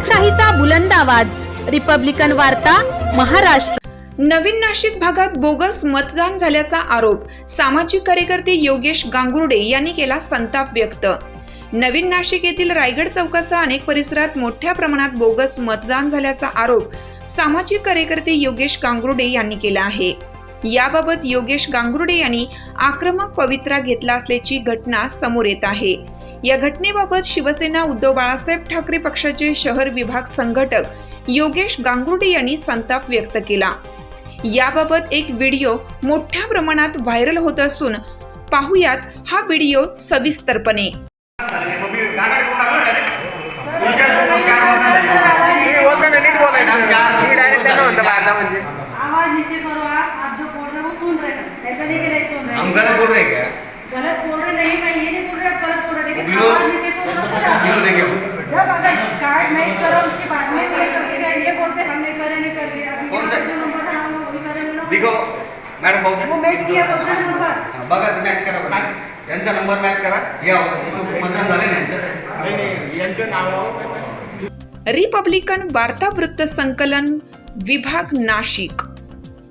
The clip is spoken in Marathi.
लोकशाहीचा बुलंद आवाज. रिपब्लिकन वार्ता महाराष्ट्र. नवीन नाशिक भागात बोगस मतदान झाल्याचा आरोप. सामाजिक कार्यकर्ते योगेश गांगुर्डे यांनी केला संताप व्यक्त. नवीन नाशिक येथील रायगड चौकासह अनेक परिसरात मोठ्या प्रमाणात बोगस मतदान झाल्याचा आरोप सामाजिक कार्यकर्ते योगेश गांगुर्डे यांनी केला आहे. याबाबत योगेश गांगुर्डे यांनी आक्रमक पवित्रा घेतला असल्याची घटना समोर येत आहे. या घटनेबाबत शिवसेना उद्धव बाळासाहेब ठाकरे पक्षाचे शहर विभाग संघटक योगेश गांगुर्डे यांनी संताप व्यक्त केला. याबाबत एक व्हिडिओ मोठ्या प्रमाणात व्हायरल होत असून पाहुयात हा व्हिडिओ सविस्तरपणे. म्हणजे हो हैं हम गलत बोल रहे हैं क्या गलत बोल रहे दिखो मॅडम पाहू वो द्या. मैच किया बोलते नंबर. हा, बघा ते मॅच करा. यांचा नंबर मॅच करा. या मतदान झाले रिपब्लिकन वार्ता वृत्त संकलन विभाग नाशिक.